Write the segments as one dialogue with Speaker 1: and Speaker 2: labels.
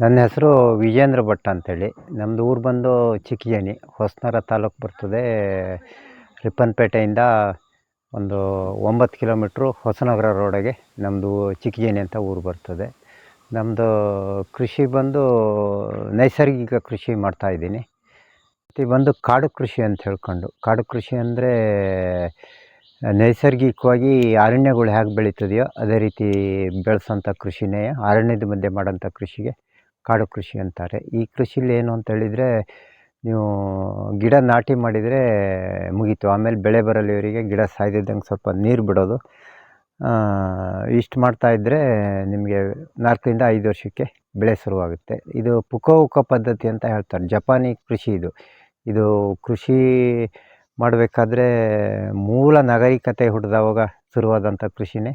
Speaker 1: ನನ್ನ ಹೆಸರು ವಿಜೇಂದ್ರ ಭಟ್ ಅಂತೇಳಿ. ನಮ್ಮದು ಊರು ಬಂದು ಚಿಕ್ಕಜೇನಿ ಹೊಸನಗರ ತಾಲೂಕು ಬರ್ತದೆ. ರಿಪ್ಪನ್ಪೇಟೆಯಿಂದ ಒಂದು ಒಂಬತ್ತು ಕಿಲೋಮೀಟ್ರು ಹೊಸನಗರ ರೋಡಿಗೆ ನಮ್ಮದು ಚಿಕ್ಕಜೇನಿ ಅಂತ ಊರು ಬರ್ತದೆ. ನಮ್ಮದು ಕೃಷಿ ಬಂದು ನೈಸರ್ಗಿಕ ಕೃಷಿ ಮಾಡ್ತಾಯಿದ್ದೀನಿ ಮತ್ತು ಬಂದು ಕಾಡು ಕೃಷಿ ಅಂತ ಹೇಳ್ಕೊಂಡು. ಕಾಡು ಕೃಷಿ ಅಂದರೆ ನೈಸರ್ಗಿಕವಾಗಿ ಅರಣ್ಯಗಳು ಹೇಗೆ ಬೆಳೀತದೆಯೋ ಅದೇ ರೀತಿ ಬೆಳೆಸೋಂಥ ಕೃಷಿನೇ, ಅರಣ್ಯದ ಮಧ್ಯೆ ಮಾಡೋಂಥ ಕೃಷಿಗೆ ಕಾಡು ಕೃಷಿ ಅಂತಾರೆ. ಈ ಕೃಷಿಲಿ ಏನು ಅಂತ ಹೇಳಿದರೆ, ನೀವು ಗಿಡ ನಾಟಿ ಮಾಡಿದರೆ ಮುಗೀತು. ಆಮೇಲೆ ಬೆಳೆ ಬರಲಿ ಇವರಿಗೆ ಗಿಡ ಸಾಯ್ದಿದ್ದಂಗೆ ಸ್ವಲ್ಪ ನೀರು ಬಿಡೋದು. ಇಷ್ಟು ಮಾಡ್ತಾಯಿದ್ರೆ ನಿಮಗೆ ನಾಲ್ಕರಿಂದ ಐದು ವರ್ಷಕ್ಕೆ ಬೆಳೆ ಶುರುವಾಗುತ್ತೆ. ಇದು ಪುಕೋ ಉಕೋ ಪದ್ಧತಿ ಅಂತ ಹೇಳ್ತಾರೆ. ಜಪಾನಿ ಕೃಷಿ ಇದು. ಇದು ಕೃಷಿ ಮಾಡಬೇಕಾದ್ರೆ ಮೂಲ ನಾಗರಿಕತೆ ಹುಟ್ಟಿದವಾಗ ಶುರುವಾದಂಥ ಕೃಷಿನೇ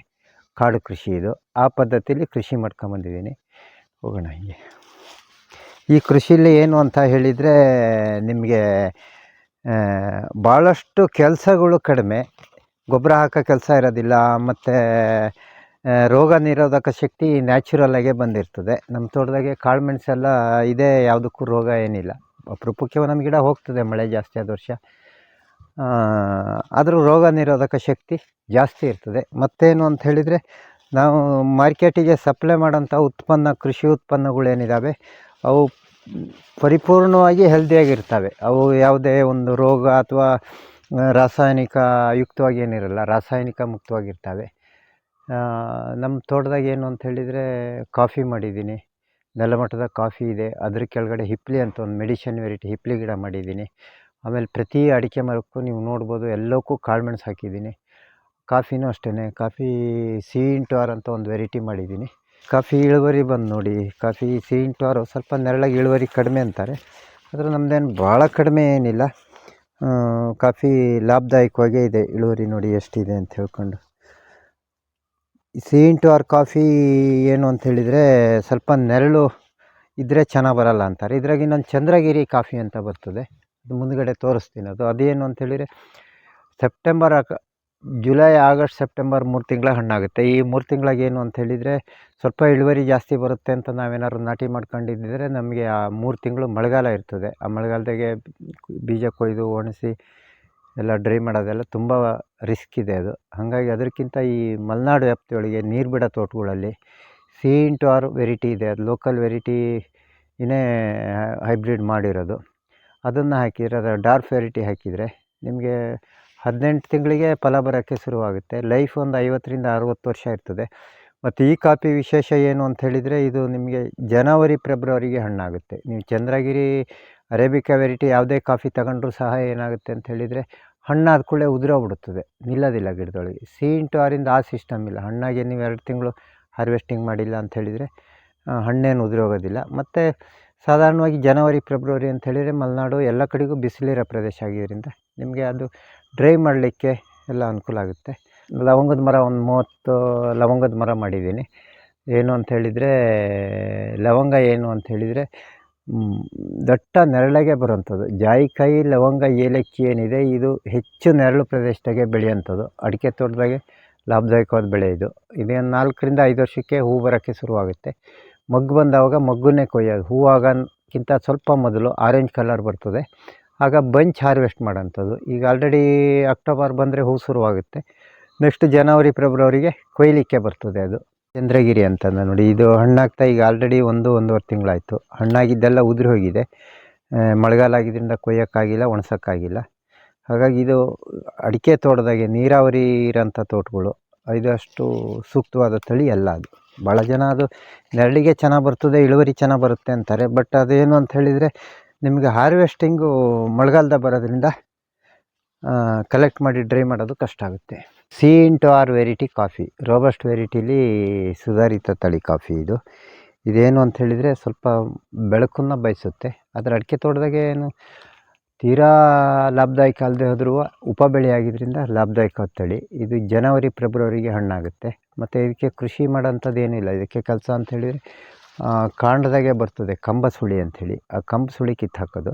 Speaker 1: ಕಾಡು ಕೃಷಿ ಇದು. ಆ ಪದ್ಧತಿಯಲ್ಲಿ ಕೃಷಿ ಮಾಡ್ಕೊಂಬಂದಿದ್ದೀನಿ. ಹೋಗೋಣ ಹೀಗೆ. ಈ ಕೃಷಿಯಲ್ಲಿ ಏನು ಅಂತ ಹೇಳಿದರೆ ನಿಮಗೆ ಭಾಳಷ್ಟು ಕೆಲಸಗಳು ಕಡಿಮೆ. ಗೊಬ್ಬರ ಹಾಕೋ ಕೆಲಸ ಇರೋದಿಲ್ಲ, ಮತ್ತು ರೋಗ ನಿರೋಧಕ ಶಕ್ತಿ ನ್ಯಾಚುರಲಾಗೇ ಬಂದಿರ್ತದೆ. ನಮ್ಮ ತೋಟದಾಗೆ ಕಾಳು ಮೆಣಸೆಲ್ಲ ಇದೇ, ಯಾವುದಕ್ಕೂ ರೋಗ ಏನಿಲ್ಲ. ಅಪರೂಪಕ್ಕೆ ಒಂದೊಂದು ಗಿಡ ಹೋಗ್ತದೆ, ಮಳೆ ಜಾಸ್ತಿ ಆದ ವರ್ಷ. ಆದರೂ ರೋಗ ನಿರೋಧಕ ಶಕ್ತಿ ಜಾಸ್ತಿ ಇರ್ತದೆ. ಮತ್ತೇನು ಅಂತ ಹೇಳಿದರೆ ನಾವು ಮಾರ್ಕೆಟಿಗೆ ಸಪ್ಲೈ ಮಾಡೋಂಥ ಉತ್ಪನ್ನ, ಕೃಷಿ ಉತ್ಪನ್ನಗಳೇನಿದ್ದಾವೆ ಅವು ಪರಿಪೂರ್ಣವಾಗಿ ಹೆಲ್ದಿಯಾಗಿರ್ತವೆ. ಅವು ಯಾವುದೇ ಒಂದು ರೋಗ ಅಥವಾ ರಾಸಾಯನಿಕ ಯುಕ್ತವಾಗಿ ಏನಿರಲ್ಲ, ರಾಸಾಯನಿಕ ಮುಕ್ತವಾಗಿರ್ತವೆ. ನಮ್ಮ ತೋಟದಾಗ ಏನು ಅಂತ ಹೇಳಿದರೆ, ಕಾಫಿ ಮಾಡಿದ್ದೀನಿ. ನೆಲಮಟ್ಟದ ಕಾಫಿ ಇದೆ. ಅದ್ರ ಕೆಳಗಡೆ ಹಿಪ್ಲಿ ಅಂತ ಒಂದು ಮೆಡಿಷನ್ ವೆರೈಟಿ ಹಿಪ್ಲಿ ಗಿಡ ಮಾಡಿದ್ದೀನಿ. ಆಮೇಲೆ ಪ್ರತಿ ಅಡಿಕೆ ಮರಕ್ಕೂ ನೀವು ನೋಡ್ಬೋದು, ಎಲ್ಲಕ್ಕೂ ಕಾಳುಮೆಣ್ಸು ಹಾಕಿದ್ದೀನಿ. ಕಾಫಿನೂ ಅಷ್ಟೇ ಕಾಫಿ ಸಿ ಇಂಟು ಆರ್ ಅಂತ ಒಂದು ವೆರೈಟಿ ಮಾಡಿದ್ದೀನಿ. ಕಾಫಿ ಇಳುವರಿ ಬಂದು ನೋಡಿ, ಕಾಫಿ ಸಿ ಇಂಟು ಆರು ಸ್ವಲ್ಪ ನೆರಳಾಗಿ ಇಳುವರಿ ಕಡಿಮೆ ಅಂತಾರೆ. ಆದರೆ ನಮ್ಮದೇನು ಭಾಳ ಕಡಿಮೆ ಏನಿಲ್ಲ. ಕಾಫಿ ಲಾಭದಾಯಕವಾಗೇ ಇದೆ ಇಳುವರಿ ನೋಡಿ ಎಷ್ಟಿದೆ ಅಂತ ಹೇಳ್ಕೊಂಡು. ಸಿ ಇಂಟು ಆರ್ ಕಾಫಿ ಏನು ಅಂತ ಹೇಳಿದರೆ ಸ್ವಲ್ಪ ನೆರಳು ಇದ್ದರೆ ಚೆನ್ನಾಗಿ ಬರಲ್ಲ ಅಂತಾರೆ. ಇದ್ರಾಗ ಇನ್ನೊಂದು ಚಂದ್ರಗಿರಿ ಕಾಫಿ ಅಂತ ಬರ್ತದೆ. ಅದು ಮುಂದಗಡೆ ತೋರಿಸ್ತೀನಿ. ಅದು ಅದೇನು ಅಂತ ಹೇಳಿದರೆ ಸೆಪ್ಟೆಂಬರ್ ಜುಲೈ, ಆಗಸ್ಟ್, ಸೆಪ್ಟೆಂಬರ್ ಮೂರು ತಿಂಗಳ ಹಣ್ಣಾಗುತ್ತೆ. ಈ ಮೂರು ತಿಂಗಳಾಗ ಏನು ಅಂತ ಹೇಳಿದರೆ ಸ್ವಲ್ಪ ಇಳುವರಿ ಜಾಸ್ತಿ ಬರುತ್ತೆ ಅಂತ ನಾವೇನಾದ್ರು ನಾಟಿ ಮಾಡ್ಕೊಂಡಿದ್ದರೆ ನಮಗೆ ಆ ಮೂರು ತಿಂಗಳು ಮಳೆಗಾಲ ಇರ್ತದೆ. ಆ ಮಳೆಗಾಲದಾಗೆ ಬೀಜ ಕೊಯ್ದು ಒಣಸಿ ಎಲ್ಲ ಡ್ರೈ ಮಾಡೋದೆಲ್ಲ ತುಂಬ ರಿಸ್ಕ್ ಇದೆ ಅದು. ಹಾಗಾಗಿ ಅದಕ್ಕಿಂತ ಈ ಮಲೆನಾಡು ವ್ಯಾಪ್ತಿಯೊಳಗೆ ನೀರು ಬಿಡೋ ತೋಟಗಳಲ್ಲಿ ಸಿ ಇಂಟು ಆರ್ ವೆರೈಟಿ ಇದೆ. ಅದು ಲೋಕಲ್ ವೆರೈಟಿ ಇನ್ನೇ ಹೈಬ್ರಿಡ್ ಮಾಡಿರೋದು. ಅದನ್ನು ಹಾಕಿದರೆ, ಅದರ ಡಾರ್ಕ್ ವೆರೈಟಿ ಹಾಕಿದರೆ ನಿಮಗೆ ಹದಿನೆಂಟು ತಿಂಗಳಿಗೆ ಫಲ ಬರೋಕ್ಕೆ ಶುರುವಾಗುತ್ತೆ. ಲೈಫ್ ಒಂದು ಐವತ್ತರಿಂದ ಅರುವತ್ತು ವರ್ಷ ಇರ್ತದೆ. ಮತ್ತು ಈ ಕಾಫಿ ವಿಶೇಷ ಏನು ಅಂತ ಹೇಳಿದರೆ, ಇದು ನಿಮಗೆ ಜನವರಿ, ಫೆಬ್ರವರಿಗೆ ಹಣ್ಣಾಗುತ್ತೆ. ನೀವು ಚಂದ್ರಗಿರಿ, ಅರೇಬಿಕಾ ವೆರೈಟಿ ಯಾವುದೇ ಕಾಫಿ ತಗೊಂಡ್ರೂ ಸಹ ಏನಾಗುತ್ತೆ ಅಂತ ಹೇಳಿದರೆ, ಹಣ್ಣಾದ ಕೂಡಲೇ ಉದುರೋಗ್ಬಿಡುತ್ತದೆ ನಿಲ್ಲೋದಿಲ್ಲ ಗಿಡದೊಳಗೆ. ಸಿ ಇಂಟು ಆರಿಂದ ಆ ಸಿಸ್ಟಮ್ ಇಲ್ಲ. ಹಣ್ಣಾಗಿ ನೀವು ಎರಡು ತಿಂಗಳು ಹಾರ್ವೆಸ್ಟಿಂಗ್ ಮಾಡಿಲ್ಲ ಅಂತ ಹೇಳಿದರೆ ಹಣ್ಣೇನು ಉದುರೋಗೋದಿಲ್ಲ. ಮತ್ತು ಸಾಧಾರಣವಾಗಿ ಜನವರಿ, ಫೆಬ್ರವರಿ ಅಂತ ಹೇಳಿದರೆ, ಮಲೆನಾಡು ಎಲ್ಲ ಕಡೆಗೂ ಬಿಸಿಲಿರೋ ಪ್ರದೇಶ ಆಗಿದ್ದರಿಂದ ನಿಮಗೆ ಅದು ಡ್ರೈ ಮಾಡಲಿಕ್ಕೆ ಎಲ್ಲ ಅನುಕೂಲ ಆಗುತ್ತೆ. ಲವಂಗದ ಮರ ಒಂದು ಮೂವತ್ತು ಲವಂಗದ ಮರ ಮಾಡಿದ್ದೀನಿ. ಏನು ಅಂತ ಹೇಳಿದರೆ, ಲವಂಗ ಏನು ಅಂತ ಹೇಳಿದರೆ ದಟ್ಟ ನೆರಳಿಗೆ ಬರುವಂಥದ್ದು. ಜಾಯಿಕಾಯಿ ಲವಂಗ ಏಲಕ್ಕಿ ಏನಿದೆ, ಇದು ಹೆಚ್ಚು ನೆರಳು ಪ್ರದೇಶದಾಗೆ ಬೆಳೆಯುವಂಥದ್ದು. ಅಡಿಕೆ ತೋಟದಾಗೆ ಲಾಭದಾಯಕವಾದ ಬೆಳೆ ಇದು. ಇದೇನು ನಾಲ್ಕರಿಂದ ಐದು ವರ್ಷಕ್ಕೆ ಹೂ ಬರೋಕ್ಕೆ ಶುರುವಾಗುತ್ತೆ. ಮಗ್ಗು ಬಂದಾಗ ಮಗ್ಗುನೇ ಕೊಯ್ಯೋದು. ಹೂ ಆಗೋಕ್ಕಿಂತ ಸ್ವಲ್ಪ ಮೊದಲು ಆರೆಂಜ್ ಕಲರ್ ಬರ್ತದೆ. ಆಗ ಬಂಚ್ ಹಾರ್ವೆಸ್ಟ್ ಮಾಡೋಂಥದ್ದು. ಈಗ ಆಲ್ರೆಡಿ ಅಕ್ಟೋಬರ್ ಬಂದರೆ ಹೂ ಶುರುವಾಗುತ್ತೆ. ನೆಕ್ಸ್ಟ್ ಜನವರಿ ಫೆಬ್ರವರಿಗೆ ಕೊಯ್ಲಿಕ್ಕೆ ಬರ್ತದೆ ಅದು. ಚಂದ್ರಗಿರಿ ಅಂತಂದ ನೋಡಿ, ಇದು ಹಣ್ಣಾಗ್ತಾ ಈಗ ಆಲ್ರೆಡಿ ಒಂದು, ಒಂದೂವರೆ ತಿಂಗಳಾಯಿತು. ಹಣ್ಣಾಗಿದ್ದೆಲ್ಲ ಉದುರಿ ಹೋಗಿದೆ. ಮಳೆಗಾಲ ಆಗಿದ್ದರಿಂದ ಕೊಯ್ಯೋಕ್ಕಾಗಿಲ್ಲ, ಒಣಸೋಕ್ಕಾಗಿಲ್ಲ. ಹಾಗಾಗಿ ಇದು ಅಡಿಕೆ ತೋಟದಾಗೆ ನೀರಾವರಿ ಇರೋಂಥ ತೋಟಗಳು. ಇದಷ್ಟು ಸೂಕ್ತವಾದ ತಳಿ ಅಲ್ಲ ಅದು. ಭಾಳ ಜನ ಅದು ನೆರಳಿಗೆ ಚೆನ್ನಾಗಿ ಬರ್ತದೆ, ಇಳುವರಿ ಚೆನ್ನಾಗಿ ಬರುತ್ತೆ ಅಂತಾರೆ. ಬಟ್ ಅದೇನು ಅಂತ ಹೇಳಿದರೆ ನಿಮಗೆ ಹಾರ್ವೆಸ್ಟಿಂಗು ಮಳೆಗಾಲದ ಬರೋದ್ರಿಂದ ಕಲೆಕ್ಟ್ ಮಾಡಿ ಡ್ರೈ ಮಾಡೋದು ಕಷ್ಟ ಆಗುತ್ತೆ. C into R variety coffee robust ವೆರೈಟಿಲಿ ಸುಧಾರಿತ ತಳಿ ಕಾಫಿ ಇದು. ಇದೇನು ಅಂತ ಹೇಳಿದರೆ ಸ್ವಲ್ಪ ಬೆಳಕನ್ನು ಬಯಸುತ್ತೆ. ಅದರ ಅಡಿಕೆ ತೋಟದಾಗೆ ಏನು ತೀರಾ ಲಾಭದಾಯಕ ಅಲ್ಲದೆ ಹೋದರೂ ಉಪ ಬೆಳೆ ಆಗಿದ್ದರಿಂದ ಲಾಭದಾಯಕ ತಳಿ. ಇದು ಜನವರಿ, ಫೆಬ್ರವರಿಗೆ ಹಣ್ಣಾಗುತ್ತೆ. ಮತ್ತು ಇದಕ್ಕೆ ಕೃಷಿ ಮಾಡೋಂಥದ್ದು ಏನಿಲ್ಲ ಇದಕ್ಕೆ ಕೆಲಸ ಅಂತ ಹೇಳಿದರೆ ಕಾಂಡದಾಗೆ ಬರ್ತದೆ ಕಂಬ ಸುಳಿ ಅಂಥೇಳಿ. ಆ ಕಂಬ ಸುಳಿ ಕಿತ್ತು ಹಾಕೋದು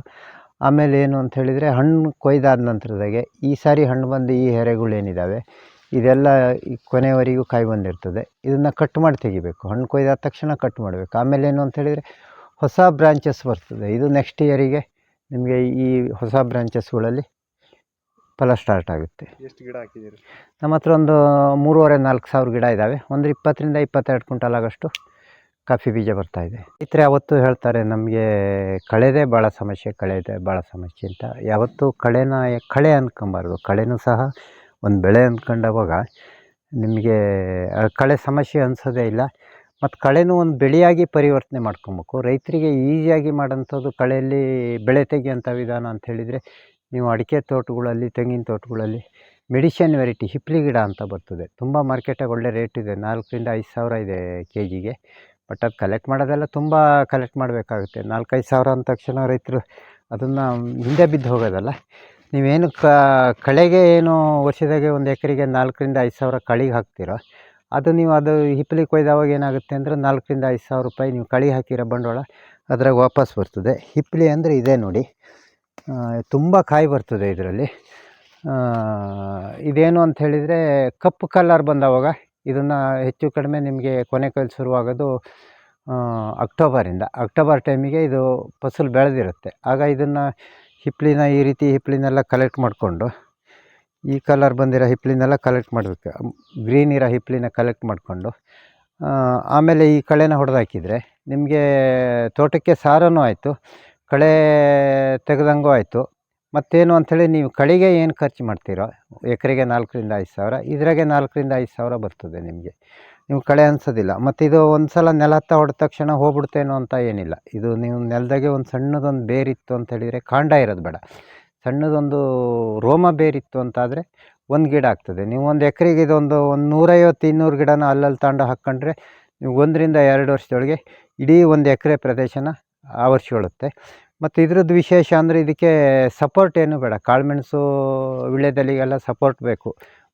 Speaker 1: ಆಮೇಲೆ ಏನು ಅಂತ ಹೇಳಿದರೆ ಹಣ್ಣು ಕೊಯ್ದಾದ ನಂತರದಾಗೆ ಈ ಸಾರಿ ಹಣ್ಣು ಬಂದು ಈ ಎರೆಗಳೇನಿದ್ದಾವೆ ಇದೆಲ್ಲ ಈ ಕೊನೆವರೆಗೂ ಕಾಯಿ ಬಂದಿರ್ತದೆ. ಇದನ್ನು ಕಟ್ ಮಾಡಿ ತೆಗಿಬೇಕು. ಹಣ್ಣು ಕೊಯ್ದಾದ ತಕ್ಷಣ ಕಟ್ ಮಾಡಬೇಕು. ಆಮೇಲೆ ಏನು ಅಂತ ಹೇಳಿದರೆ ಹೊಸ ಬ್ರಾಂಚಸ್ ಬರ್ತದೆ. ಇದು ನೆಕ್ಸ್ಟ್ ಇಯರಿಗೆ ನಿಮಗೆ ಈ ಹೊಸ ಬ್ರಾಂಚಸ್ಗಳಲ್ಲಿ ಫಲ ಸ್ಟಾರ್ಟ್ ಆಗುತ್ತೆ.
Speaker 2: ಎಷ್ಟು ಗಿಡ ಹಾಕಿದ್ದೀರಿ?
Speaker 1: ನಮ್ಮ ಹತ್ರ ಒಂದು ಮೂರುವರೆ ನಾಲ್ಕು ಸಾವಿರ ಗಿಡ ಇದ್ದಾವೆ ಒಂದು ಇಪ್ಪತ್ತರಿಂದ ಇಪ್ಪತ್ತೆರಡು ಕ್ವಿಂಟಲ್ ಆಗೋಷ್ಟು ಕಾಫಿ ಬೀಜ ಬರ್ತಾ ಇದೆ. ರೈತರು ಯಾವತ್ತೂ ಹೇಳ್ತಾರೆ, ನಮಗೆ ಕಳೆದೇ ಭಾಳ ಸಮಸ್ಯೆ, ಕಳೆದೇ ಭಾಳ ಸಮಸ್ಯೆ ಅಂತ. ಯಾವತ್ತೂ ಕಳೆನ, ಕಳೆ ಅಂದ್ಕೊಬಾರ್ದು ಕಳೆನೂ ಸಹ ಒಂದು ಬೆಳೆ ಅಂದ್ಕೊಂಡವಾಗ ನಿಮಗೆ ಕಳೆ ಸಮಸ್ಯೆ ಅನಿಸೋದೇ ಇಲ್ಲ. ಮತ್ತು ಕಳೆನೂ ಒಂದು ಬೆಳೆಯಾಗಿ ಪರಿವರ್ತನೆ ಮಾಡ್ಕೊಬೇಕು. ರೈತರಿಗೆ ಈಸಿಯಾಗಿ ಮಾಡೋಂಥದ್ದು ಕಳೆಯಲ್ಲಿ ಬೆಳೆ ತೆಗೆಯೋಂಥ ವಿಧಾನ ಅಂತ ಹೇಳಿದರೆ, ನೀವು ಅಡಿಕೆ ತೋಟಗಳಲ್ಲಿ, ತೆಂಗಿನ ತೋಟಗಳಲ್ಲಿ ಮೆಡಿಷನ್ ವೆರೈಟಿ ಹಿಪ್ಲಿ ಗಿಡ ಅಂತ ಬರ್ತದೆ. ತುಂಬ ಮಾರ್ಕೆಟಾಗಿ ಒಳ್ಳೆ ರೇಟ್ ಇದೆ. ನಾಲ್ಕರಿಂದ ಐದು ಸಾವಿರ ಇದೆ ಕೆ ಜಿಗೆ ಬಟ್ ಅದು ಕಲೆಕ್ಟ್ ಮಾಡೋದೆಲ್ಲ ತುಂಬ ಕಲೆಕ್ಟ್ ಮಾಡಬೇಕಾಗುತ್ತೆ. ನಾಲ್ಕೈದು ಸಾವಿರ ಅಂದ ತಕ್ಷಣ ರೈತರು ಅದನ್ನು ಹಿಂದೆ ಬಿದ್ದು ಹೋಗೋದಲ್ಲ. ನೀವೇನು ಕ, ಕಳೆಗೆ ಏನು ವರ್ಷದಾಗೆ ಒಂದು ಎಕರೆಗೆ ನಾಲ್ಕರಿಂದ ಐದು ಸಾವಿರ ಕಳಿಗೆ ಹಾಕ್ತೀರೋ, ಅದು ನೀವು ಅದು ಹಿಪ್ಲಿ ಕೊಯ್ದಾವಾಗ ಏನಾಗುತ್ತೆ ಅಂದರೆ ನಾಲ್ಕರಿಂದ ಐದು ಸಾವಿರ ರೂಪಾಯಿ ನೀವು ಕಳಿ ಹಾಕಿರೋ ಬಂಡವಾಳ ಅದ್ರಾಗ ವಾಪಸ್ ಬರ್ತದೆ. ಹಿಪ್ಲಿ ಅಂದರೆ ಇದೇ ನೋಡಿ. ತುಂಬ ಕಾಯಿ ಬರ್ತದೆ ಇದರಲ್ಲಿ. ಇದೇನು ಅಂತ ಹೇಳಿದರೆ ಕಪ್ಪು ಕಲ್ಲರ್ ಬಂದವಾಗ ಇದನ್ನು ಹೆಚ್ಚು ಕಡಿಮೆ ನಿಮಗೆ ಕೊನೆ ಕೈಲಿ ಶುರುವಾಗೋದು ಅಕ್ಟೋಬರಿಂದ. ಅಕ್ಟೋಬರ್ ಟೈಮಿಗೆ ಇದು ಫಸಲು ಬೆಳೆದಿರುತ್ತೆ. ಆಗ ಇದನ್ನು ಹಿಪ್ಲಿನ ಈ ರೀತಿ ಹಿಪ್ಪಲಿನೆಲ್ಲ ಕಲೆಕ್ಟ್ ಮಾಡಿಕೊಂಡು, ಈ ಕಲರ್ ಬಂದಿರೋ ಹಿಪ್ಪಳಿನೆಲ್ಲ ಕಲೆಕ್ಟ್ ಮಾಡಬೇಕು. ಗ್ರೀನ್ ಇರೋ ಹಿಪ್ಲಿನ ಕಲೆಕ್ಟ್ ಮಾಡಿಕೊಂಡು ಆಮೇಲೆ ಈ ಕಳೆನ ಹೊಡೆದಾಕಿದರೆ ನಿಮಗೆ ತೋಟಕ್ಕೆ ಸಾರನೂ ಆಯಿತು, ಕಳೆ ತೆಗೆದಂಗೂ ಆಯಿತು. ಮತ್ತೇನು ಅಂಥೇಳಿ ನೀವು ಕಳಿಗೆ ಏನು ಖರ್ಚು ಮಾಡ್ತೀರೋ, ಎಕರೆಗೆ ನಾಲ್ಕರಿಂದ ಐದು ಸಾವಿರ, ಇದ್ರಾಗೆ ನಾಲ್ಕರಿಂದ ಐದು ಸಾವಿರ ಬರ್ತದೆ ನಿಮಗೆ. ನೀವು ಕಳೆ ಅನ್ಸೋದಿಲ್ಲ. ಮತ್ತು ಇದು ಒಂದು ಸಲ ನೆಲ ಹತ್ತ ಹೊಡೆದ ತಕ್ಷಣ ಹೋಗ್ಬಿಡ್ತೇನೋ ಅಂತ ಏನಿಲ್ಲ. ಇದು ನೀವು ನೆಲದಾಗೆ ಒಂದು ಸಣ್ಣದೊಂದು ಬೇರಿತ್ತು ಅಂತ ಹೇಳಿದರೆ ಕಾಂಡ ಇರೋದು ಬೇಡ. ಸಣ್ಣದೊಂದು ರೋಮ ಬೇರಿತ್ತು ಅಂತಾದರೆ ಒಂದು ಗಿಡ ಆಗ್ತದೆ. ನೀವು ಒಂದು ಎಕರೆಗೆ ಇದೊಂದು ಒಂದು ನೂರೈವತ್ತು, ಇನ್ನೂರು ಗಿಡನ ಅಲ್ಲಲ್ಲಿ ತಾಂಡ ಹಾಕ್ಕೊಂಡ್ರೆ ನೀವು ಒಂದರಿಂದ ಎರಡು ವರ್ಷದೊಳಗೆ ಇಡೀ ಒಂದು ಎಕರೆ ಪ್ರದೇಶನ ಆವರಿಸ್ಕೊಳ್ಳುತ್ತೆ ಮತ್ತು ಇದ್ರದ್ದು ವಿಶೇಷ ಅಂದರೆ ಇದಕ್ಕೆ ಸಪೋರ್ಟ್ ಏನು ಬೇಡ. ಕಾಳುಮೆಣಸು, ವಿಳ್ಯದೆಲೆಗೆಲ್ಲ ಸಪೋರ್ಟ್ ಬೇಕು.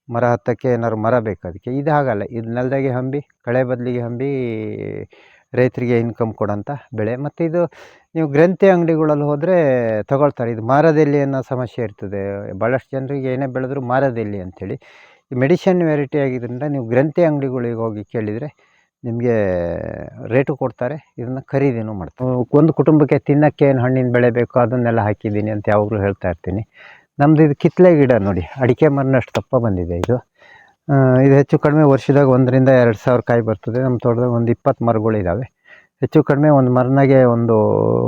Speaker 1: ಮರ ಹತ್ತಕ್ಕೆ ಏನಾದ್ರು ಮರ ಬೇಕು ಅದಕ್ಕೆ. ಇದು ಹಾಗಲ್ಲ. ಇದು ನೆಲದಾಗೆ ಹಂಬಿ, ಕಳೆ ಬದಲಿಗೆ ಹಂಬಿ, ರೈತರಿಗೆ ಇನ್ಕಮ್ ಕೊಡೋಂಥ ಬೆಳೆ. ಮತ್ತು ಇದು ನೀವು ಗ್ರಂಥಿ ಅಂಗಡಿಗಳಲ್ಲಿ ಹೋದರೆ ತಗೊಳ್ತಾರೆ. ಇದು ಮಾರದೆಲ್ಲಿ ಅನ್ನೋ ಸಮಸ್ಯೆ ಇರ್ತದೆ. ಭಾಳಷ್ಟು ಜನರಿಗೆ ಏನೇ ಬೆಳೆದ್ರು ಮಾರದೆಲ್ಲಿ ಅಂಥೇಳಿ ಮೆಡಿಷನ್ ವೆರೈಟಿ ಆಗಿದ್ದರಿಂದ ನೀವು ಗ್ರಂಥಿ ಅಂಗಡಿಗಳಿಗೆ ಹೋಗಿ ಕೇಳಿದರೆ ನಿಮಗೆ ರೇಟು ಕೊಡ್ತಾರೆ, ಇದನ್ನು ಖರೀದಿನೂ ಮಾಡ್ತಾರೆ. ಒಂದು ಕುಟುಂಬಕ್ಕೆ ತಿನ್ನೋಕ್ಕೆ ಏನು ಹಣ್ಣಿನ ಬೆಳೆ ಬೇಕೋ ಅದನ್ನೆಲ್ಲ ಹಾಕಿದ್ದೀನಿ ಅಂತ ಯಾವಾಗಲೂ ಹೇಳ್ತಾ ಇರ್ತೀನಿ. ನಮ್ಮದು ಇದು ಕಿತ್ತಲೆ ಗಿಡ ನೋಡಿ, ಅಡಿಕೆ ಮರನಷ್ಟು ತಪ್ಪ ಬಂದಿದೆ ಇದು. ಇದು ಹೆಚ್ಚು ಕಡಿಮೆ ವರ್ಷದಾಗ ಒಂದರಿಂದ ಎರಡು ಸಾವಿರ ಕಾಯಿ ಬರ್ತದೆ, ನಮ್ಮ ತೋಟದಾಗ ಒಂದು ಇಪ್ಪತ್ತು ಮರಗಳಿದ್ದಾವೆ ಹೆಚ್ಚು ಕಡಿಮೆ ಒಂದು ಮರನಾಗೆ ಒಂದು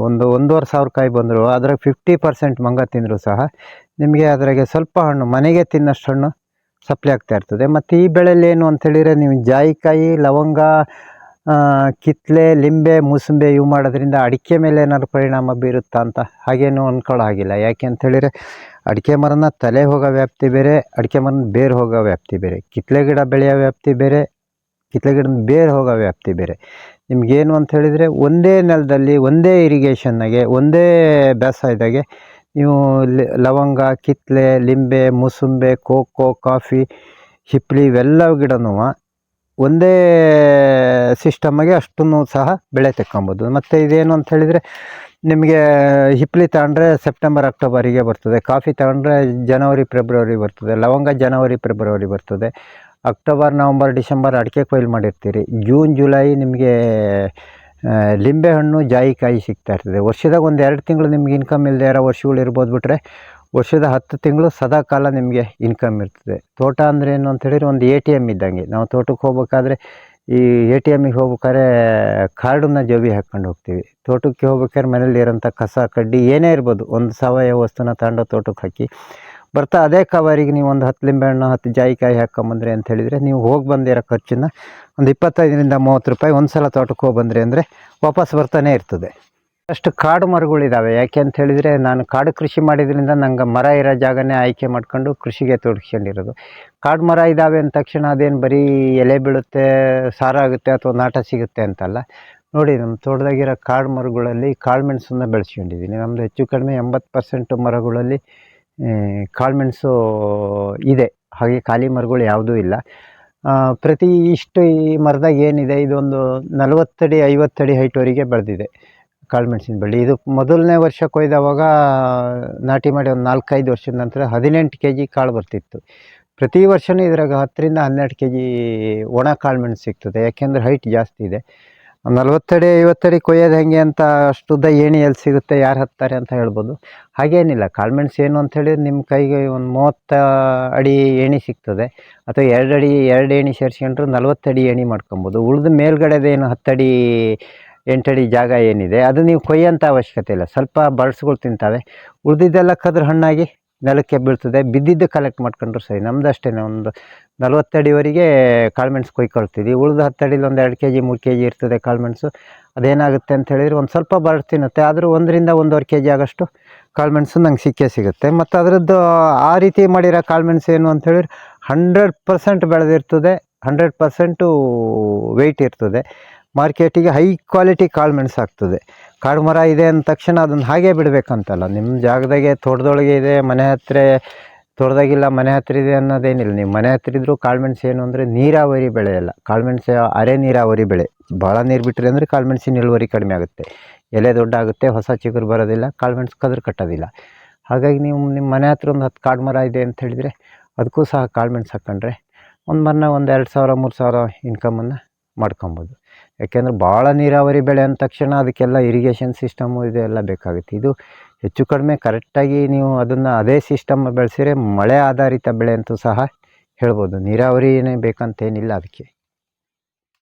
Speaker 1: ಒಂದು ಒಂದೂವರೆ ಸಾವಿರ ಕಾಯಿ ಬಂದರೂ, ಅದ್ರಾಗ ಫಿಫ್ಟಿ ಪರ್ಸೆಂಟ್ ಮಂಗ ತಿಂದರೂ ಸಹ. ನಿಮಗೆ ಅದ್ರಾಗೆ ಸ್ವಲ್ಪ ಹಣ್ಣು, ಮನೆಗೆ ತಿನ್ನಷ್ಟು ಹಣ್ಣು ಸಪ್ಲೈ ಆಗ್ತಾ ಇರ್ತದೆ. ಮತ್ತು ಈ ಬೆಳೆಯಲ್ಲಿ ಏನು ಅಂತೇಳಿದರೆ ನೀವು ಜಾಯಿಕಾಯಿ, ಲವಂಗ ಕಿತ್ತಳೆ ಲಿಂಬೆ, ಮೂಸಂಬೆ ಇವು ಮಾಡೋದ್ರಿಂದ ಅಡಿಕೆ ಮೇಲೆ ಏನಾದ್ರು ಪರಿಣಾಮ ಬೀರುತ್ತಾ ಅಂತ ಹಾಗೇನು ಅಂದ್ಕೊಳ್ಳೋ ಹಾಗಿಲ್ಲ. ಯಾಕೆ ಅಂತೇಳಿದರೆ ಅಡಿಕೆ ಮರನ ತಲೆ ಹೋಗೋ ವ್ಯಾಪ್ತಿ ಬೇರೆ, ಅಡಿಕೆ ಮರನ ಬೇರು ಹೋಗೋ ವ್ಯಾಪ್ತಿ ಬೇರೆ. ಕಿತ್ಲೆ ಗಿಡ ಬೆಳೆಯೋ ವ್ಯಾಪ್ತಿ ಬೇರೆ, ಕಿತ್ಲೆ ಗಿಡದ ಬೇರು ಹೋಗೋ ವ್ಯಾಪ್ತಿ ಬೇರೆ. ನಿಮಗೇನು ಅಂತ ಹೇಳಿದರೆ, ಒಂದೇ ನೆಲದಲ್ಲಿ, ಒಂದೇ ಇರಿಗೇಷನ್ನಾಗೆ ಒಂದೇ ಬೇಸಾಯದಾಗೆ ಲಿ- ಲವಂಗ ಕಿತ್ತಳೆ ಲಿಂಬೆ, ಮೂಸುಂಬೆ, ಕೋಕೋ, ಕಾಫಿ, ಹಿಪ್ಲಿ ಇವೆಲ್ಲ ಗಿಡನೂ ಒಂದೇ ಸಿಸ್ಟಮ್ಮಾಗೆ ಅಷ್ಟನ್ನು ಸಹ ಬೆಳೆ ತೆಕ್ಕೊಬೋದು. ಮತ್ತು ಇದೇನು ಅಂತ ಹೇಳಿದರೆ, ನಿಮಗೆ ಹಿಪ್ಲಿ ತಗೊಂಡ್ರೆ ಸೆಪ್ಟೆಂಬರ್, ಅಕ್ಟೋಬರಿಗೆ ಬರ್ತದೆ. ಕಾಫಿ ತಗೊಂಡ್ರೆ ಜನವರಿ, ಫೆಬ್ರವರಿ ಬರ್ತದೆ. ಲವಂಗ ಜನವರಿ, ಫೆಬ್ರವರಿ ಬರ್ತದೆ. ಅಕ್ಟೋಬರ್, ನವಂಬರ್, ಡಿಸೆಂಬರ್ ಅಡಿಕೆ ಕೊಯ್ಲು ಮಾಡಿರ್ತೀರಿ. ಜೂನ್, ಜುಲೈ ನಿಮಗೆ ಲಿಂಬೆಹಣ್ಣು ಜಾಯಿಕಾಯಿ ಸಿಗ್ತಾ ಇರ್ತದೆ. ವರ್ಷದಾಗ ಒಂದು ಎರಡು ತಿಂಗಳು ನಿಮ್ಗೆ ಇನ್ಕಮ್ ಇಲ್ಲದೆ ಇರೋ ವರ್ಷಗಳು ಇರ್ಬೋದು ಬಿಟ್ಟರೆ ವರ್ಷದ ಹತ್ತು ತಿಂಗಳು ಸದಾ ಕಾಲ ನಿಮಗೆ ಇನ್ಕಮ್ ಇರ್ತದೆ. ತೋಟ ಅಂದರೆ ಏನು ಅಂತ ಹೇಳಿದ್ರೆ ಒಂದು ಎ ಟಿ ಎಂ ಇದ್ದಂಗೆ. ನಾವು ತೋಟಕ್ಕೆ ಹೋಗ್ಬೇಕಾದ್ರೆ ಈ ಎ ಟಿ ಎಮ್ಮಿಗೆ ಹೋಗ್ಬೇಕಾದ್ರೆ ಕಾರ್ಡನ್ನ ಜೋಬಿ ಹಾಕ್ಕೊಂಡು ಹೋಗ್ತೀವಿ. ತೋಟಕ್ಕೆ ಹೋಗ್ಬೇಕಾದ್ರೆ ಮನೇಲಿ ಇರೋಂಥ ಕಸ, ಕಡ್ಡಿ ಏನೇ ಇರ್ಬೋದು, ಒಂದು ಸಾವಯವ ವಸ್ತುನ ತಗೊಂಡು ತೋಟಕ್ಕೆ ಹಾಕಿ ಬರ್ತಾ ಅದೇ ಕವರಿಗೆ ನೀವು ಒಂದು ಹತ್ತು ಲಿಂಬೆಹಣ್ಣು, ಹತ್ತು ಜಾಯಿಕಾಯಿ ಹಾಕ್ಕೊಂಬಂದ್ರಿ ಅಂತ ಹೇಳಿದರೆ ನೀವು ಹೋಗಿ ಬಂದಿರೋ ಖರ್ಚನ್ನು ಒಂದು ಇಪ್ಪತ್ತೈದರಿಂದ ಮೂವತ್ತು ರೂಪಾಯಿ ಒಂದು ಸಲ ತೋಟಕ್ಕೆ ಹೋಗಿ ಬಂದ್ರಿ ಅಂದರೆ ವಾಪಸ್ ಬರ್ತಾನೆ ಇರ್ತದೆ. ಅಷ್ಟು ಕಾಡು ಮರಗಳಿದ್ದಾವೆ ಯಾಕೆ ಅಂತ ಹೇಳಿದರೆ ನಾನು ಕಾಡು ಕೃಷಿ ಮಾಡಿದ್ರಿಂದ ನಂಗೆ ಮರ ಇರೋ ಜಾಗನೇ ಆಯ್ಕೆ ಮಾಡ್ಕೊಂಡು ಕೃಷಿಗೆ ತೊಡಗಿಸ್ಕೊಂಡಿರೋದು ಕಾಡು ಮರ ಇದ್ದಾವೆ ಅಂದ ತಕ್ಷಣ ಅದೇನು ಬರೀ ಎಲೆ ಬೀಳುತ್ತೆ, ಸಾರ ಆಗುತ್ತೆ ಅಥವಾ ನಾಟ ಸಿಗುತ್ತೆ ಅಂತಲ್ಲ. ನೋಡಿ, ನಮ್ಮ ತೋಟದಾಗಿರೋ ಕಾಡು ಮರಗಳಲ್ಲಿ ಕಾಳು ಮೆಣಸನ್ನು ಬೆಳೆಸ್ಕೊಂಡಿದ್ದೀನಿ. ನಮ್ಮದು ಹೆಚ್ಚು ಕಡಿಮೆ ಎಂಬತ್ತು ಪರ್ಸೆಂಟ್ ಮರಗಳಲ್ಲಿ ಕಾಳುಮೆಣಸು ಇದೆ. ಹಾಗೆ ಖಾಲಿ ಮರಗಳು ಯಾವುದೂ ಇಲ್ಲ. ಪ್ರತಿ ಇಷ್ಟು ಈ ಮರದಾಗ ಏನಿದೆ, ಇದೊಂದು ನಲವತ್ತಡಿ ಐವತ್ತಡಿ ಹೈಟ್ವರೆಗೆ ಬೆಳೆದಿದೆ ಕಾಳುಮೆಣಸಿನ ಬಳ್ಳಿ. ಇದು ಮೊದಲನೇ ವರ್ಷ ಕೊಯ್ದವಾಗ ನಾಟಿ ಮಾಡಿ ಒಂದು ನಾಲ್ಕೈದು ವರ್ಷದ ನಂತರ ಹದಿನೆಂಟು ಕೆ ಜಿ ಕಾಳು ಬರ್ತಿತ್ತು. ಪ್ರತಿ ವರ್ಷವೂ ಇದ್ರಾಗ ಹತ್ತರಿಂದ ಹನ್ನೆರಡು ಕೆ ಜಿ ಒಣ ಕಾಳುಮೆಣಸು ಸಿಗ್ತದೆ. ಯಾಕೆಂದರೆ ಹೈಟ್ ಜಾಸ್ತಿ ಇದೆ. ನಲ್ವತ್ತಡಿ, ಐವತ್ತಡಿ ಕೊಯ್ಯೋದು ಹೆಂಗೆ ಅಂತ ಅಷ್ಟುದ್ದ ಏಣಿ ಎಲ್ಲಿ ಸಿಗುತ್ತೆ, ಯಾರು ಹತ್ತಾರೆ ಅಂತ ಹೇಳ್ಬೋದು. ಹಾಗೇನಿಲ್ಲ ಕಾಳುಮೆಣ್ಸು ಏನು ಅಂಥೇಳಿ ನಿಮ್ಮ ಕೈಗೆ ಒಂದು ಮೂವತ್ತ ಅಡಿ ಏಣಿ ಸಿಗ್ತದೆ. ಅಥವಾ ಎರಡು ಅಡಿ, ಎರಡು ಏಣಿ ಸೇರಿಸ್ಕೊಂಡ್ರೆ ನಲ್ವತ್ತಡಿ ಏಣಿ ಮಾಡ್ಕೊಬೋದು. ಉಳಿದ ಮೇಲ್ಗಡೆದೇನು ಹತ್ತಡಿ, ಎಂಟಡಿ ಜಾಗ ಏನಿದೆ, ಅದು ನೀವು ಕೊಯ್ಯೋಂಥ ಅವಶ್ಯಕತೆ ಇಲ್ಲ. ಸ್ವಲ್ಪ ಬಳ್ಸ್ಗಳು ತಿಂತಾವೆ. ಉಳಿದಿದ್ದೆಲ್ಲ ಕದ್ರ ಹಣ್ಣಾಗಿ ನೆಲಕ್ಕೆ ಬೀಳ್ತದೆ. ಬಿದ್ದಿದ್ದು ಕಲೆಕ್ಟ್ ಮಾಡ್ಕೊಂಡ್ರು ಸರಿ. ನಮ್ದು ಅಷ್ಟೇ ಒಂದು ನಲ್ವತ್ತಡಿವರೆಗೆ ಕಾಳುಮೆಣ್ಸು ಕೊಯ್ಕೊಳ್ತೀವಿ. ಉಳಿದ ಹತ್ತಡಿಲಿ ಒಂದು ಎರಡು ಕೆ ಜಿ ಮೂರು ಕೆ ಜಿ ಇರ್ತದೆ ಕಾಳುಮೆಣಸು ಅದೇನಾಗುತ್ತೆ ಅಂತ ಹೇಳಿದ್ರೆ ಒಂದು ಸ್ವಲ್ಪ ಬರಡ್ ತಿನ್ನುತ್ತೆ. ಆದರೂ ಒಂದರಿಂದ ಒಂದೂವರೆ ಕೆ ಜಿ ಆಗೋಷ್ಟು ಕಾಳುಮೆಣಸು ನಂಗೆ ಸಿಕ್ಕೇ ಸಿಗುತ್ತೆ. ಮತ್ತು ಅದರದ್ದು ಆ ರೀತಿ ಮಾಡಿರೋ ಕಾಳುಮೆಣಸು ಏನು ಅಂತ ಹೇಳಿದ್ರೆ ಹಂಡ್ರೆಡ್ ಪರ್ಸೆಂಟ್ ಬೆಳೆದಿರ್ತದೆ. ಹಂಡ್ರೆಡ್ ಪರ್ಸೆಂಟು ವೆಯ್ಟ್ ಇರ್ತದೆ. ಮಾರ್ಕೆಟಿಗೆ ಹೈ ಕ್ವಾಲಿಟಿ ಕಾಳು ಆಗ್ತದೆ. ಕಾಡು ಮರ ಇದೆ ಅಂದ ತಕ್ಷಣ ಅದನ್ನು ಹಾಗೇ ಬಿಡಬೇಕಂತಲ್ಲ ನಿಮ್ಮ ಜಾಗದಾಗೆ ತೋಟದೊಳಗೆ ಇದೆ, ಮನೆ ಹತ್ತಿರ ತೋಟದಾಗಿಲ್ಲ, ಮನೆ ಹತ್ತಿರ ಇದೆ ಅನ್ನೋದೇನಿಲ್ಲ. ನೀವು ಮನೆ ಹತ್ತಿರ ಇದ್ದರೂ ಕಾಳುಮೆಣಸು ಏನು ಅಂದರೆ ನೀರಾವರಿ ಬೆಳೆ ಅಲ್ಲ ಕಾಳುಮೆಣಸು ಅರೆ ನೀರಾವರಿ ಬೆಳೆ. ಭಾಳ ನೀರು ಬಿಟ್ಟರೆ ಅಂದರೆ ಕಾಳುಮೆಣಸಿನ ಇಳುವರಿ ಕಡಿಮೆ ಆಗುತ್ತೆ. ಎಲೆ ದೊಡ್ಡ ಆಗುತ್ತೆ, ಹೊಸ ಚಿಗುರು ಬರೋದಿಲ್ಲ ಕಾಳುಮೆಣ್ಸು ಕದ್ರ ಕಟ್ಟೋದಿಲ್ಲ. ಹಾಗಾಗಿ ನೀವು ನಿಮ್ಮ ಮನೆ ಹತ್ರ ಒಂದು ಹತ್ತು ಕಾಡು ಮರ ಇದೆ ಅಂತ ಹೇಳಿದರೆ, ಅದಕ್ಕೂ ಸಹ ಕಾಳುಮೆಣಸು ಹಾಕ್ಕೊಂಡ್ರೆ ಒಂದು ಮನ್ನ ಒಂದು ಎರಡು ಸಾವಿರ, ಮೂರು ಸಾವಿರ ಇನ್ಕಮನ್ನು ಮಾಡ್ಕೊಬೋದು. ಯಾಕೆಂದರೆ ಭಾಳ ನೀರಾವರಿ ಬೆಳೆ ಅಂದ ತಕ್ಷಣ ಅದಕ್ಕೆಲ್ಲ ಇರಿಗೇಷನ್ ಸಿಸ್ಟಮು ಇದೆಲ್ಲ ಬೇಕಾಗುತ್ತೆ. ಇದು ಹೆಚ್ಚು ಕಡಿಮೆ ಕರೆಕ್ಟಾಗಿ ನೀವು ಅದನ್ನು ಅದೇ ಸಿಸ್ಟಮ್ ಬೆಳೆಸಿದ್ರೆ ಮಳೆ ಆಧಾರಿತ ಬೆಳೆ ಅಂತೂ ಸಹ ಹೇಳ್ಬೋದು. ನೀರಾವರಿನೇ ಬೇಕಂತೇನಿಲ್ಲ ಅದಕ್ಕೆ.